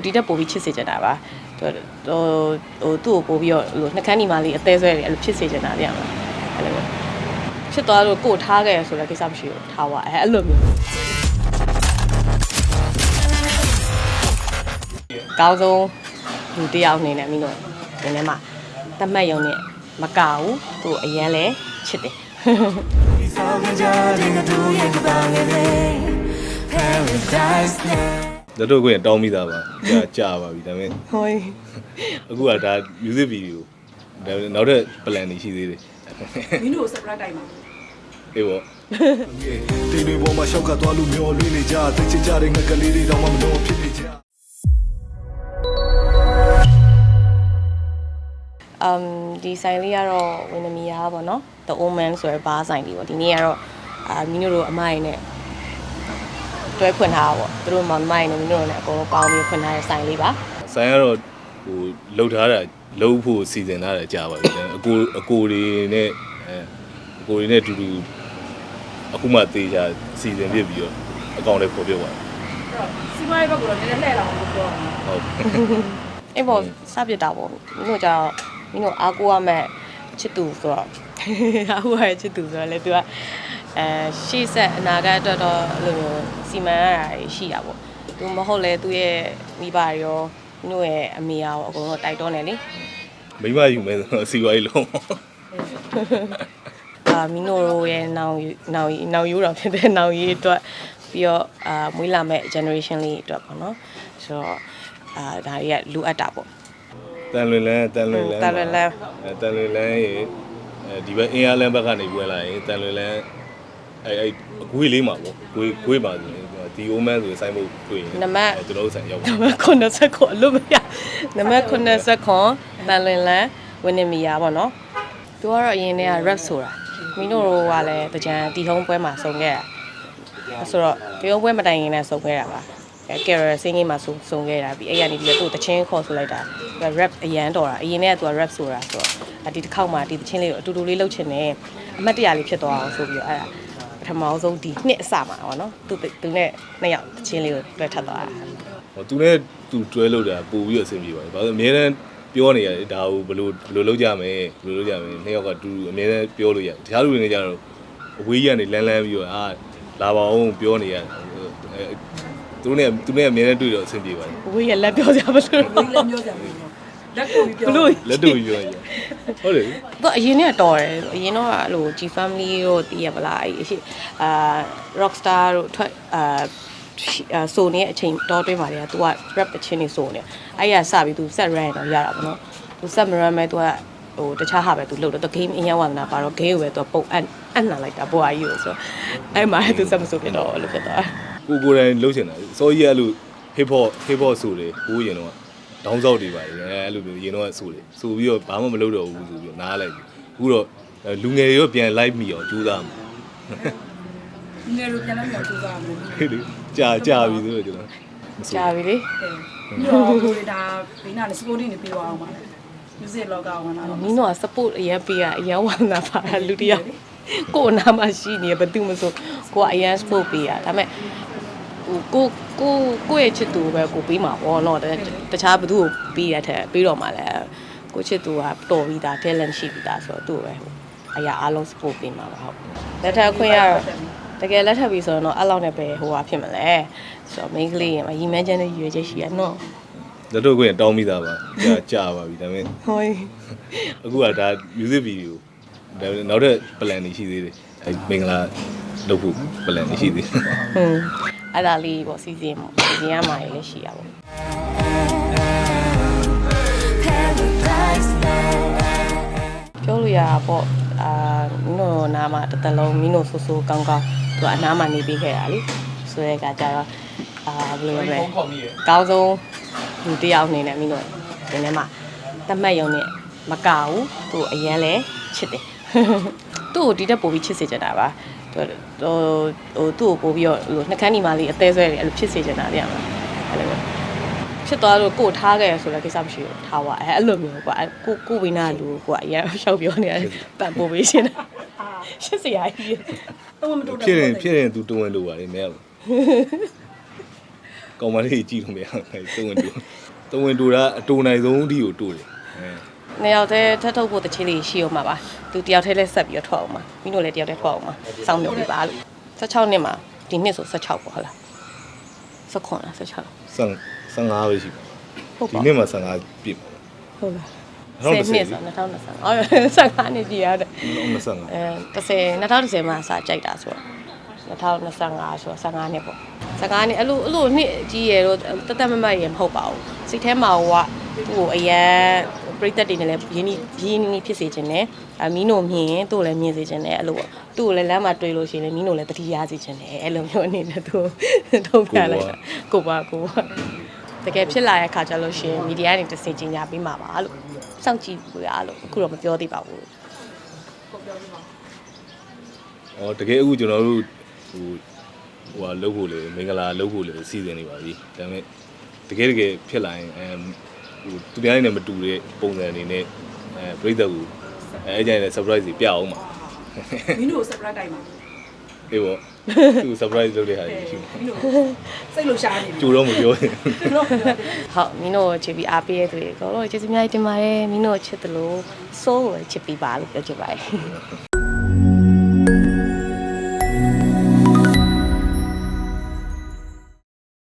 ကိုဒီတက်ပို့ပြီးချစ်စေချင်တာပါသူဟိုဟိုသူ့ကိုပို့ပြီးတော့ဟိုနှကန်းဒီမာလေးအသေးဆွဲလေးအဲ့လိုဖြစ်စေချင်တာတရားမှာအဲ့လိုမျိုးဖြစ်သွားလို့ကို့ထားခဲ့ရဆိုတဲ့ကိစ္စမရှိဘူးထားပါအဲ့အဲ့လိုမျိုးကောင်းဆုံးလူတစ်ယောက်အနေနဲ့မင်းတို့ဒီနေ့မှာတတ်မှတ်ရုံနဲ့မကဘူးသူ့အရန်လဲချစ်တယ် လက်တော့ကိုရင်တောင်းမိတာပါကြာကြာပါပြီဒါပေမဲ့ဟိုအခုကဒါ music video ဒါပေမဲ့နောက်တဲ့ plan တွေရှိသေးတယ်မင်းတို့ surprise တိုက်မှာအေးပေါ့တင်းတွေပေါ်မှာရှောက်ကသွားလို့မျောလွေးနေကြသိချင်ကြတဲ့ငကလေးတွေတော့မမလို့ဖြစ်နေကြအမ်ဒီဆိုင်လေးကတော့ဝင်းသမီးရားပေါ့နော် The Old Man ဆိုရယ်ဘားဆိုင်လေးပေါ့ဒီနေ့ကတော့အာမင်းတို့အမရင်နဲ့ တွဲဖွင့်ထားတာပေါ့သူတို့မမရင်နဲ့မင်းတို့နဲ့အကုန်လုံးပေါင်းပြီးဖွင့်ထားတဲ့ဆိုင်လေးပါဆိုင်ကတော့ဟိုလှုပ်ထားတာလှုပ်ဖို့စီစဉ်ထားတာကြာပါပြီဒါပေမဲ့အကိုအကိုတွေနဲ့အဲအကိုတွေနဲ့အတူတူအခုမှသေချာစီစဉ်ပြစ်ပြီးတော့အကောင့်လေးပေါ်ပြသွားစီးပွားရေးဘက်ကတော့နည်းနည်းလှည့်လာအောင်လို့ပြောတာဟုတ်အဲ့ပေါ့စပြစ်တာပေါ့မင်းတို့ကြောင့်မင်းတို့အားကိုးရမဲ့ချစ်သူဆိုတော့အားကိုးရတဲ့ချစ်သူဆိုတော့လေသူက အဲရှေ့ဆက်အနာဂတ်အတွက်တော့အဲ့လိုမျိုးစီမံရတာရှိတာပေါ့သူမဟုတ်လေသူရဲ့မိဘတွေရောမင်းတို့ရဲ့အမေရောအကုန်လုံးတိုက်တွန်းတယ်လေမိမယူမယ်ဆိုတော့စီဝါးကြီးလုံးအာမီနိုရိုရဲ့နောင်ယူနောင်ယူနောင်ယူတော့ဖြစ်တဲ့နောင်ယူအတွက်ပြီးတော့အာမွေးလာမဲ့ generation လေးအတွက်ပေါ့နော်ဆိုတော့အာဒါတွေကလိုအပ်တာပေါ့တန်လွင်လန်းတန်လွင်လန်းတန်လွင်လန်းအဲတန်လွင်လန်းရေအဲဒီဘက်အင်အားလန်းဘက်ကနေပွဲလာရင်တန်လွင်လန်း အဲအဲအကွေးလေးမှာပေါ့ကွေးကွေးပါဆိုရင်ဒီအိုမန်ဆိုရင်စိုင်းဖို့တွေ့ရင်နံပါတ် အဲကျွန်တော်တို့ဆိုင်ရောက်ပါနံပါတ်90ခွန်အလို့မရနံပါတ်90ခွန်တန်လွင်လန်းဝင်းနေမီယာပေါ့နော်သူကတော့အရင်တည်းက rap ဆိုတာမီနိုရိုကလည်းတကြံတီဟုံးပွဲမှာစုံခဲ့တာဆိုတော့တီဟုံးပွဲမတိုင်ခင်နဲ့စုံခဲ့တာပါအဲ career singing မှာစုံစုံခဲ့တာပြီးအဲ့ရနေပြီးတော့သူ့တချင်းခေါ်ဆိုလိုက်တာသူက rap အရန်တော်တာအရင်တည်းကသူက rap ဆိုတာဆိုတော့အဒီတစ်ခေါက်မှာဒီတချင်းလေးကိုအတူတူလေးလှုပ်ချင်တယ်အမှတ်တရလေးဖြစ်သွားအောင်ဆိုပြီးတော့အဲ့ဒါပ ထမဆုံးဒီနှစ်အစမှာပေါ့နော်သူသူနဲ့နှစ်ယောက်တချင်းလေးကိုတွဲထပ်သွားတာဟိုသူနဲ့သူတွဲလို့တာပို့ပြီးတော့အဆင်ပြေပါတယ်ဘာလို့အများတန်းပြောနေရတယ်ဒါကိုဘယ်လိုဘယ်လိုလုပ်ကြမယ်ဘယ်လိုလုပ်ကြမယ်နှစ်ယောက်ကတူအများတန်းပြောလို့ရတယ်တခြားလူတွေနဲ့ကြတော့အဝေးကြီးကနေလန်းလန်းပြီးတော့အာလာပါအောင်ပြောနေရတယ်အဲသူနဲ့သူနဲ့အများတန်းတွေ့တော့အဆင်ပြေပါတယ်ဝေးရလက်ပြောကြမလို့ဘယ်လိုမျိုးကြမလဲ လက်ကိုပြီး ဘ ပြော လို့ လက်တူပြောရဟုတ်တယ် သူအရင်ကတော်တယ်အရင်တော့အဲ့လို G family တို့တည်ရပလားအဲ့အရှိအာ rockstar တို့ထွက်အာအာဆိုနေတဲ့အချိန်တော်တွင်းပါလေက तू က rap အချင်းနေဆိုနေအဲ့ရစပြီး तू set run တော့ရတာပေါ့နော် तू set run မဲ့ तू ကဟိုတခြားဟာပဲ तू လုပ်တော့ game အရင်ဝါသနာပါတော့ game ကိုပဲ तू ပုံအပ်အပ်နာလိုက်တာဘွားကြီးကိုဆိုအဲ့မှာ तू set မဆိုဖြစ်တော့လို့ဖြစ်သွား ကိုကိုယ်တိုင်လှုပ်ရှင်တာစောကြီးအဲ့လို hip hop hip hop ဆိုတယ်ကိုရင်တော့ ဒေါင်းဆောက်တွေပါတယ်အဲအဲ့လိုမျိုးရင်တော့ဆိုတယ်ဆိုပြီးတော့ဘာမှမလုပ်တော့ဘူးဆိုပြီးတော့နားလိုက်ပြီအခုတော့လူငယ်တွေရောပြန်လိုက်မိအောင်ကြိုးစားမှာငယ်လိုပြန်လာမြောက်ကြိုးစားမယ်ဟဲ့လေကြာကြာပြီဆိုတော့ကျွန်တော်မဆိုကြာပြီလေပြီးတော့ကိုရီဒါဘေးနာနဲ့ supporting နေပြီးသွားအောင်ပါလေ music blogger ဝင်လာတော့နင်းတော့ support အရင်ပေးရအရင်ဝါသနာပါတာလူတယောက်ကိုယ်နာမရှိနေဘယ်သူမဆိုကိုကအရင် support ပေးရဒါပေမဲ့ဟို ကိုကိုကိုယ့်ရဲ့ချစ်သူပဲကိုပေးမှာပေါ့နော်တတခြားဘသူ့ကိုပေးရတဲ့ပေးတော့မှလည်းကိုချစ်သူကတော်ပြီးသား talent ရှိပြီးသားဆိုတော့သူ့ကိုပဲဟိုအရာအားလုံး support ပေးမှာပါဟုတ်လက်ထပ်ခွင့်ရတော့တကယ်လက်ထပ်ပြီးဆိုတော့အဲ့လောက်နဲ့ပဲဟိုဟာဖြစ်မလဲဆိုတော့ main ကလေးရမှာရီမန်းချမ်းတဲ့ရွေချက်ရှိရနော်လက်တော့ကိုရင်တောင်းမိတာပါကြာကြာပါပြီဒါပေမဲ့ဟိုအခုကဒါ music video ဒါပေမဲ့နောက်တဲ့ plan တွေရှိသေးတယ်အဲမင်္ဂလာလုပ်ဖို့ plan တွေရှိသေးတယ်ဟွန်း အဲ့ဒါလေးပေါ့စီစဉ်ပေါ့စီစဉ်ရမှာလည်းရှိရပါဘူးပြောလို့ရတာပေါ့အာမင်းတို့နားမှာတစ်သက်လုံးမင်းတို့ဆူဆူကောင်းကောင်းသူကအနားမှာနေပြီးခဲ့တာလीဆိုတဲ့အခါကျတော့အာဘယ်လိုလဲကောင်းဆုံးလူတစ်ယောက်အနေနဲ့မင်းတို့ဒီနေ့မှာတတ်မှတ်ရုံနဲ့မကဘူးသူအရန်လဲချစ်တယ်သူ့ကိုဒီတက်ပို့ပြီးချစ်စေချင်တာပါသူ ဟိုဟိုသူ့ကိုပို့ပြီးတော့ဟိုနှကန်းဒီမာလေးအသေးဆွဲလေးအဲ့လိုဖြစ်စေချင်တာတရားမှာအဲ့လိုမျိုးဖြစ်သွားလို့ကို့ထားခဲ့ရဆိုတဲ့ကိစ္စမရှိဘူးထားပါအဲ့အဲ့လိုမျိုးကွာကိုကိုဝိနာလူကိုကအရင်ရှောက်ပြောနေတယ်ပန်ပို့ပေးရှင်တာရှစ်စရာကြီးတော့မတော်ဖြစ်ရင်ဖြစ်ရင်သူတဝင်လို့ပါလေမရဘူးကောင်မလေးကြီးကြည့်လို့မရဘူးသုံးဝင်တူသုံးဝင်တူတာအတူနိုင်ဆုံးဒီကိုတူတယ်အဲ နှစ်ယောက်တည်းထပ်ထုတ်ဖို့တချင်းလေးရှိအောင်ပါပါသူတယောက်တည်းလည်းဆက်ပြီးတော့ထွက်အောင်ပါမင်းတို့လည်းတယောက်တည်းထွက်အောင်ပါစောင့်နေပြီပါလို့16နှစ်မှာဒီနှစ်ဆို16ပေါ့ဟုတ်လား16လား16ဆန်15ပဲရှိပါဟုတ်ဒီပါနေ့မှ15ပြည့်ပါဟုတ်လား2010 10နှစ်ဆို2020အော်15နှစ်ကြီးရတယ်2025အဲ30 2010မှာစကြိုက်တာဆိုတော့2025ဆိုတော့15နှစ်ပေါ့15နှစ်အဲ့လိုအဲ့လိုနှစ်ကြီးရတော့တသက်မမတ်ရမဟုတ်ပါဘူးစိတ်ထဲမှာဟိုကသူ့ကိုအရန် ပြိသက်တွေနဲ့လည်းရင်းနှီးရင်းနှီးဖြစ်စေခြင်းနဲ့အမီးနိုမြင်ရင်သူ့ကိုလည်းမြင်စေခြင်းနဲ့အဲ့လိုပေါ့သူ့ကိုလည်းလမ်းမှာတွေ့လို့ရှိရင်လည်းမီးနိုလည်းတတိယစေခြင်းနဲ့အဲ့လိုမျိုးအနေနဲ့သူထုတ်ပြလိုက်တာကိုပါကိုပါတကယ်ဖြစ်လာတဲ့အခါကျလို့ရှိရင်မီဒီယာတွေတစ်စင်ကြီးညာပေးမှာပါလို့စောင့်ကြည့်လို့ရလို့အခုတော့မပြောသေးပါဘူးอ๋อတကယ်အခုကျွန်တော်တို့ဟိုဟိုဟာလုပ်ဖို့လေမင်္ဂလာလုပ်ဖို့လေစီစဉ်နေပါပြီဒါပေမဲ့တကယ်တကယ်ဖြစ်လာရင်အဲ ဟိုသူများနဲ့မတူတဲ့ပုံစံအနေနဲ့အဲပြိသက်ကိုအဲအကြိုင်နဲ့ surprise ကြီးပြအောင်ပါမင်းတို့ surprise တိုက်မှာအေးပေါ့သူ surprise လုပ်တဲ့ဟာကြီးရှိမှာမင်းတို့စိတ်လှရှားနေပြီကြိုတော့မပြောရင်တော့ဟုတ်မင်းတို့ချစ်ပြီးအားပေးရတဲ့သူတွေကတော့ကျေးဇူးအများကြီးတင်ပါတယ်မင်းတို့ချစ်တယ်လို့စိုးကိုချစ်ပြီးပါလို့ပြောချင်ပါတယ်